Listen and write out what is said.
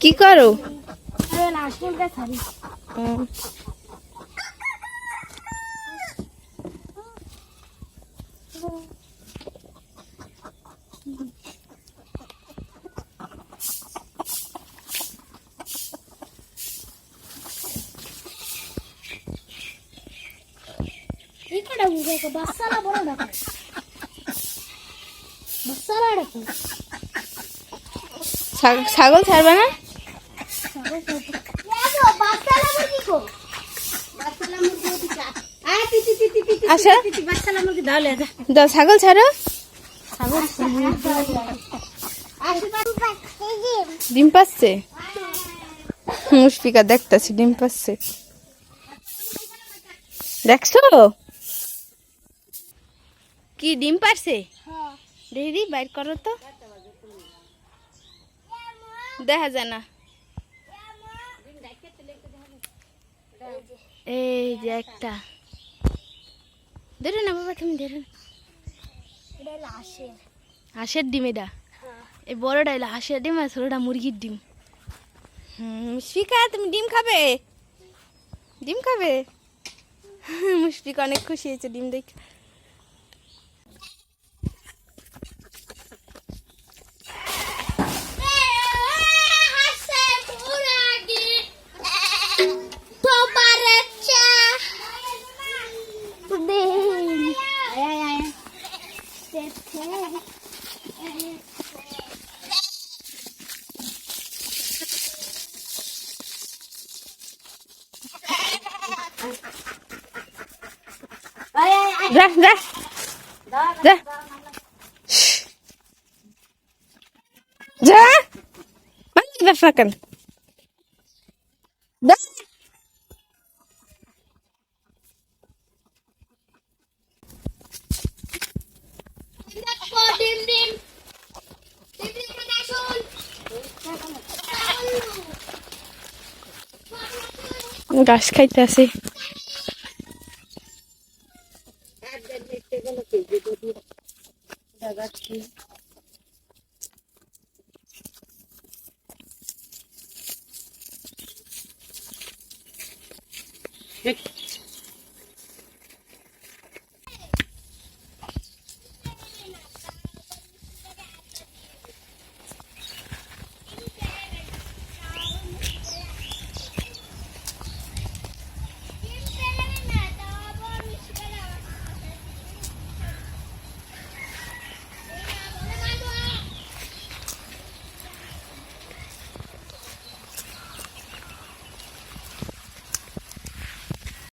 কি করো আরে নাশকুলটা ছাড়ি উম, ఇక్కడ ఊరేక బస్సాల బోడ బస్సాల ఆడకు ছাগ- ছাগল ছাড়বে না? ছাগল ছাড়ো। ডিম পাচ্ছে? মুশফিকা দেখতেছি ডিম পাচ্ছে। দেখছ? কি ডিম পারছে? হ্যাঁ। দিদি বাইর করো তো। দেখা যায় না। এই যে একটা। ধরে না বাবা, তুমি ধরে না। হাঁসের ডিম এটা। এই বড়টা এলো হাঁসের ডিম আর ছোটটা মুরগির ডিম। হুম, মুশফিকা, তুমি ডিম খাবে? ডিম খাবে? মুশফিকা অনেক খুশি হয়েছে ডিম দেখ। যা যা যা যা মানে ব্যবসা কেন যা ঘাস খাইতে আছে দেখাচ্ছি